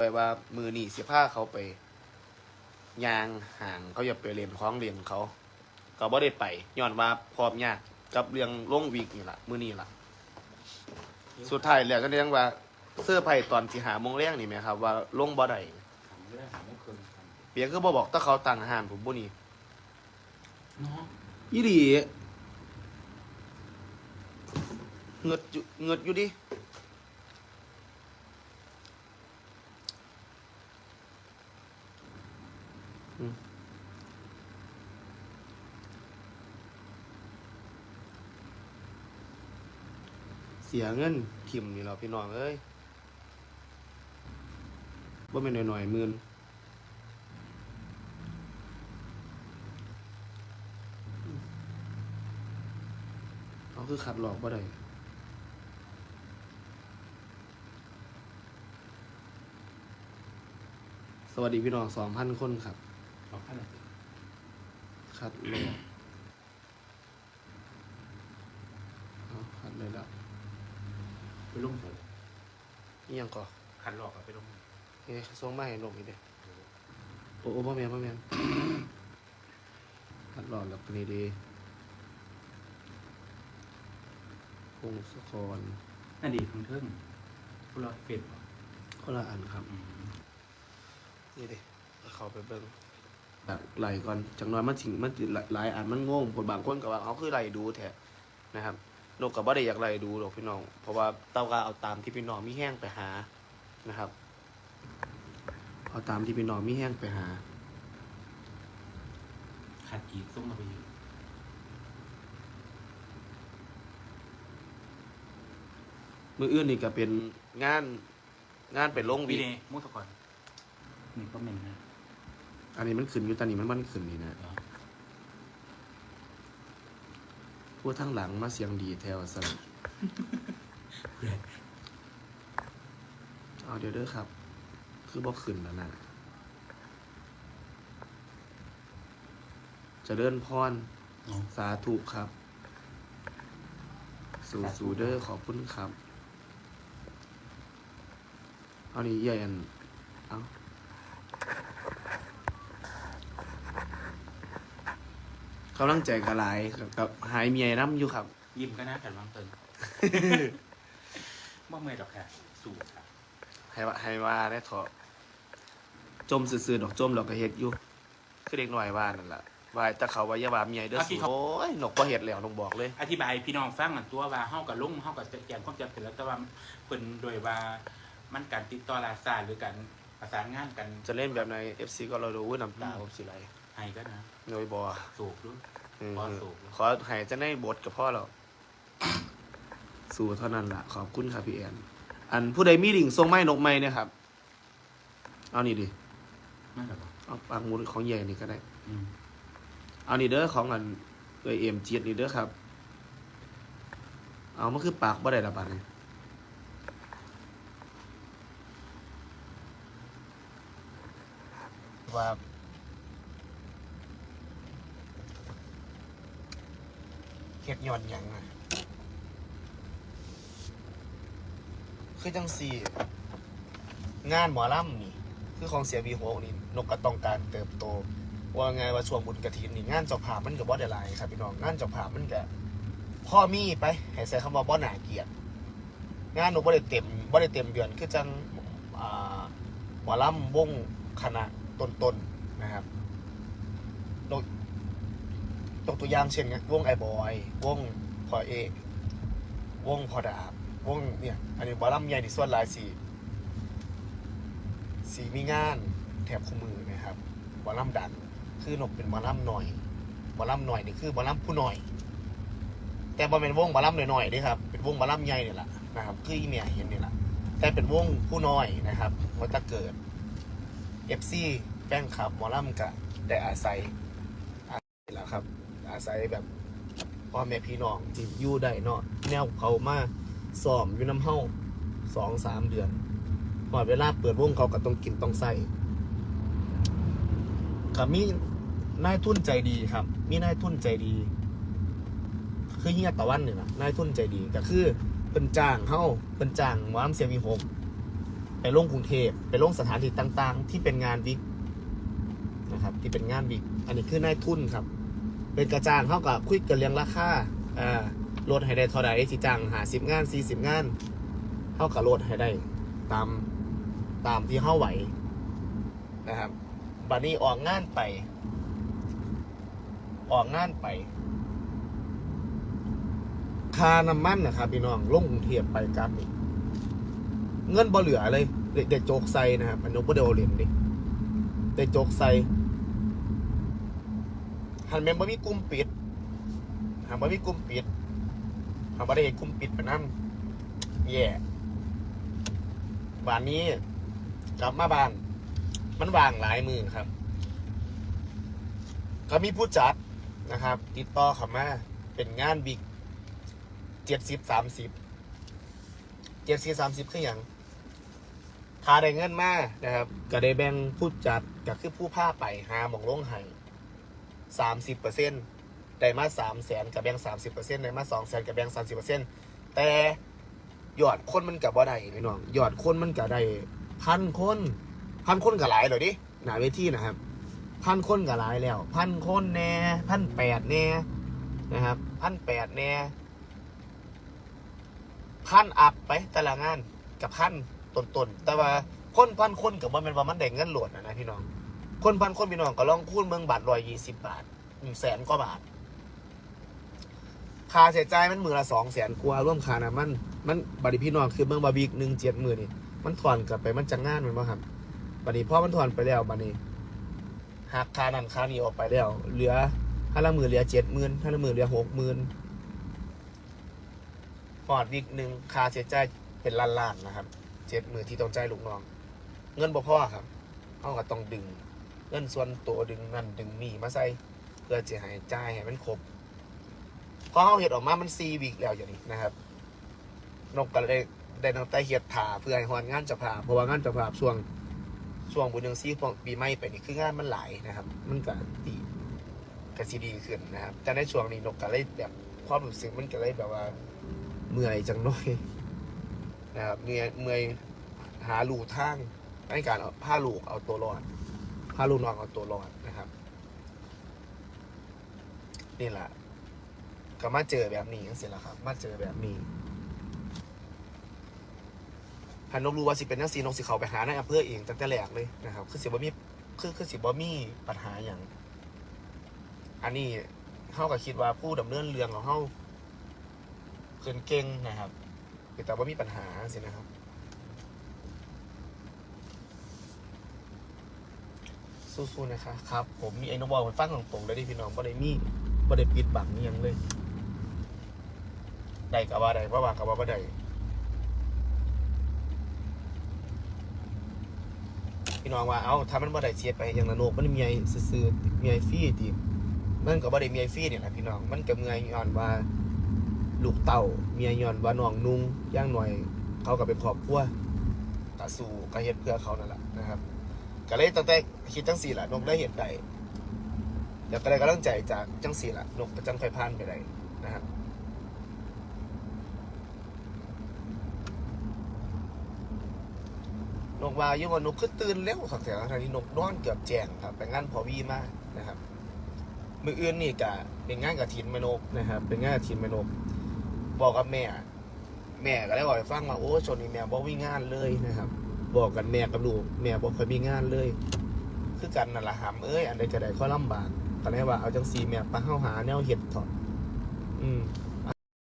ไปว่ามือนี่เสียผ้าเขาไปยางห่างเขาอย่าไปเรียนคล้องเรียนเขาก็บ่ได้ไปย้อนว่าพร้อมยากกับเรื่องลงวีกนี่ล่ะมือนี่ล่ะสุดท้ายแล้วก็เรียกว่าเสื้อร์ไผ่ตอนสิหาโมงแรกนี่ไหมครับ ว่าลงบ่ได้ถามไม่ได้ถามไม่เคยถามเปียกก็บ่บอกถ้าเขาต่างหานผมบ่นี่เนาะยี่ดีเงิดอยู่เงิดอยู่ดิ เสียเงินขิมนี่เราะพี่น้องเอ้ยว่าเป็นหน่อยๆหมื่นเขาคือขัดหลอกบ่ได้สวัสดีพี่น้องสองพันคนครับสองพันอะไรคัดหลอกเอาคัดเลยแล้วไป ลงเถอะนี่ยังก่อคันหลอกอะไปลงเฮ้ยส่งมาให้ลงอีกเด้โอ้โอ้พ่อแม่พ่อแม่คัดหลอกแล้วก็นี่ดีพงศกรนั่นดีของเทิงพวกเราเฟดบ่คนละอันครับ อืมนี่ดิเขาไปเบิ่งแบบไหลก่อนจังน้อยมันสิงมันสิหลายอันมันงงคนบางคนก็ว่าเขาคือไหลดูแท้นะครับ นกกับบ่ได้อยากไหลดูหรอกพี่น้อง เพราะว่าเต้าก็เอาตามที่พี่น้องมีแห้งไปหานะครับเอาตามที่พี่น้องมีแห้งไปหาขาดกีดส่งมาไปอยู่มืออื่นนี่ก็เป็นงานงานเป็นลงวีวีเดย์มุตะก่อนนี่ก็เมนนะอันนี้มันขึ้นอยู่ตอนนี้มันมันขึ้นนี่นะ เหรอ พูดทั้งหลังมาเสียงดีแถวสนเอาเดี๋ยวเด้อครับ คือบอกขึ้นแล้วนะจะเดินพรเอาสาธุครับ สู่สู่เด้อขอบคุณครับ เอานี่ใหญ่อัน เอา กำลังใจกระไรกับหายเมียน้ำอยู่ครับ ยิ้มก็น่ากันวางเติมบ่เมื่อยดอกค่ะสู้ค่ะให้ว่าให้ว่าได้เถอะจมซื่อๆดอกจมดอกกระเฮ็ดอยู่คือเด็กหน่อยว่านั่นแหละว่าแต่เขาว่าอย่าว่าเมียเด้อสิโอ้ยนกบ่เฮ็ดแล้วนกบอกเลย อธิบายพี่น้องฟังกันตัวว่าเฮากับลุงเฮากับแจงความจำเป็นแล้วแต่ว่าเพิ่นโดยว่ามันการติดต่อลาซาหรือการประสานงานกันจะเล่นแบบใน FC ก็เราดูอุ้ยน้ำตาผมสิไหล ให้ก็นะโดยบอสูบด้วยเออขอสู่ขอให้จะได้บทกับพ่อเราสู่เท่านั้นล่ะขอบคุณครับพี่แอน อันผู้ใดมีดิ่งทรงไม้นกไม้เนี่ยครับ เอานี่ดิไม่หรอกเอาปากมูลของใหญ่นี่ก็ได้อืมเอานี่เด้อของอันเอยเอ็มจีดนี่เด้อครับ เอามันคือปากบ่ได้ละบาดนี่ว่า ฮ็ดย้อนหยังอะคือจังสี่ งานหมอลำนี่ คือของเสียบีโฮนี่นกกระต้องการเติบโต ว่าไงว่าช่วงบุญกระถินนี่งานเจ้าภาพมันก็บ่ได้หลายครับพี่น้องงานเจ้าภาพมันก็พ่อมีไปให้ใส่คำว่าบ่น่าเกียดงานหนูบ่ได้เต็มบ่ได้เต็มเดือนคือจังหมอลำวงคณะตนๆนะครับยก ยกตัวอย่างเช่นวงไอบอยวงพอเอกวงพอดาบวงเนี่ยอันนี้หมอลำใหญ่ที่ส่วนลายสีสีมีงานแถบคู่มือนะครับหมอลำดังคือนกเป็นหมอลำหน่อยหมอลำหน่อยนี่คือหมอลำผู้หน่อย แต่บ่เป็นวงหมอลำหน่อยๆเด้ครับเป็นวงหมอลำใหญ่เนี่ยแหละนะครับคืออีเมียเห็นเนี่ยแหละแต่เป็นวงผู้น้อยนะครับวัตะเกิดเอฟซีแฟนคลับหมอลำกะได้อาศัยอาศัยแล้วครับ อาศัยแบบพ่อแม่พี่น้องที่อยู่ได้เนาะแนวเขามาซ้อมอยู่น้ำเฮาสองสามเดือนพอดเวลาเปิดวงเขาก็ต้องกินต้องใส่ครับมีนายทุนใจดีครับ มีนายทุนใจดี คือเฮียตะวันนี่นะนายทุนใจดีก็คือเป็นจ้างเฮาเป็นจ้างหมอลำเสียงวีหกไปลงกรุงเทพไปลงสถานที่ต่าง ๆ ที่เป็นงานวิกนะครับ ที่เป็นงานวิก อันนี้คือนายทุนครับ เป็นกระจางเท่ากับคุยกันเรียงราคาอ่าลดให้ได้เท่าใดที่จ้างหาสิบงานสี่สิบงานเท่ากับลดให้ได้ตามตามที่เข้าไหวนะครับบัดนี้ออกงานไป ออกงานไปคาน้ำมันนะครับพี่น้องลงกรุงเทพไปกับนี่เงินบ่เหลือเลยเด็กโจกใส่นะครับอันนี้บ่ได้เอาเหรียญดิเด็กโจกใส่ หันแม่นบ่มีกลุ่มปิดหันบ่มีกลุ่มปิดหันบ่ได้เห็นกลุ่มปิดไปนำแย่บ้านนี้กลับมาบ้าน มันว่างหลายมือครับ ก็มีผู้จัดนะครับ ติดต่อเข้ามาเป็นงานบิ๊กเจ็ดสิบสามสิบเจ็ดสิบสามสิบคืออย่างถ้าได้เงินมานะครับ ก็ได้แบ่งผู้จัดก็คือผู้ผ้าไปหาหมองลงให้ สามสิบเปอร์เซ็นต์ได้มาสามแสนกับแบงสามสิบเปอร์เซ็นต์ได้มาสองแสนกับแบงสามสิบเปอร์เซ็นต์แต่ยอดคนมันกับว่าได้พี่น้องยอดคนมันกับได้พันคนพันคนกับหลายเลยดิหนาเวทีนะครับพันคนก็หลายแล้วพันคนแน่พันแปดแน่นะครับพันแปดแน่พันอัพไปแต่ละงานกับพันต้นๆแต่ว่าคนพันคนกับว่ามันว่ามันได้เงินหลวดนะพี่น้อง คนพันคนพี่น้องก็ลองคูณเมืองบาทร้อยยี่สิบบาทหนึ่งแสนกว่าบาท ค่าใช้จ่ายมันมือละสองแสนกว่าร่วมค่านะมันมันบัตรพี่น้องคือเมืองบาบีกหนึ่งเจ็ดหมื่นนี่มันถอนกลับไปมันจะงานมันบ่ครับบัตรนี้พอมันถอนไปแล้วบัตรนี้หักค่านั้นค่านี้ออกไปแล้ว เหลือห้าละหมื่นเหลือเจ็ดหมื่นห้าละหมื่นเหลือหกหมื่นพอดวิกหนึ่งค่าเสียใจเป็นล้านนๆนะครับเจ็ดหมื่นที่ต้องใจลูกน้อง เงินบ่พ่อครับเอาก็ต้องดึง เงินส่วนตัวดึงนั่นดึงนี่มาใส่เพื่อจะให้จ่ายให้มันครบพอเขาเห็ดออกมามันซีวิกแล้วอย่างนี้นะครับนกก็เลยได้ตั้งแต่เห็ดผ่าเพื่อให้ฮอนงานจะผ่าเพราะว่างานจะผ่าช่วงช่วงบุญยังซีปีใหม่ไปนี่คืองานมันหลายนะครับ มันก็ดีก็สิดีขึ้นนะครับแต่ในช่วงนี้นกก็เลยแบบความรู้สึกมันก็เลยแบบว่าเมื่อยจังน้อยนะครับเมื่อยเมื่อยหาลูทางในการเอาผ้าลูกเอาตัวรอด ผ้าลูกน้องเอาตัวรอดนะครับ นี่แหละก็มาเจอแบบนี้ยังเสร็จแล้วครับ มาเจอแบบนี้พันนกรู้ว่าสิเป็นนักสีนกสิเขาไปหาในอำเภอเองตั้งแต่แรกเลยนะครับ คือสิบ่มีคือคือสิบ่มีปัญหาอย่างอันนี้เข้าก็คิดว่าผู้ดำเนินเรื่องของเข้าเกินเก่งนะครับแต่ว่ามีปัญหาสินะครับ สู้ๆนะคะครับ ผมมีไอ้นกบอลมันฟังตรงๆเลยที่พี่น้องบ่ได้มีบ่ได้ปิดบังนี่ยังเลยได้กับว่าได้ว่าะว่ากับว่าบ่ได้พี่น้องว่าเอาถ้ามันบ่ได้เสียไปอย่างนั้นโลกมันมีไอ้ซื่อๆมีไอ้ฟรีติมันก็บ่ได้มีไอ้ฟรีเนี่ยแหละพี่น้องมันก็เมื่อยย้อนว่าลูกเต้าเมียย้อนว่าน้องนุ่งย่างหน่อย เขาก็เป็นครอบครัวก็สู้ก็เฮ็ดเพื่อเขานั่นแหละนะครับ ก็เลยตั้งแต่คิดจังสี่ละนกได้เห็นได้เดี๋ยวก็ได้กำลังใจจากจังสี่ละนกก็จังค่อยผ่านไปได้นะครับนกว่ายู่ว่านกคือตื่นเร็วครับแต่ทางที่นกนอนเกือบแจ้งครับไปงานพอวีมานะครับ มืออื่นนี่กะเป็นงานกับทีนแม่นกนะครับ เป็นงานกับทีนแม่นก บอกกับแม่ แม่ก็ได้บอกให้ฟังว่าโอ้ชนนี้แม่บอกวิ่งงานเลยนะครับ บอกกันแม่กับลูกแม่บอกเคยมีงานเลย คือกันนั่นแหละหามเอ้ยอันใดจะได้ข้อลำบากก็เลยว่าเอาจังสีแม่ปเข้าหาแนวเห็ดถอดอืม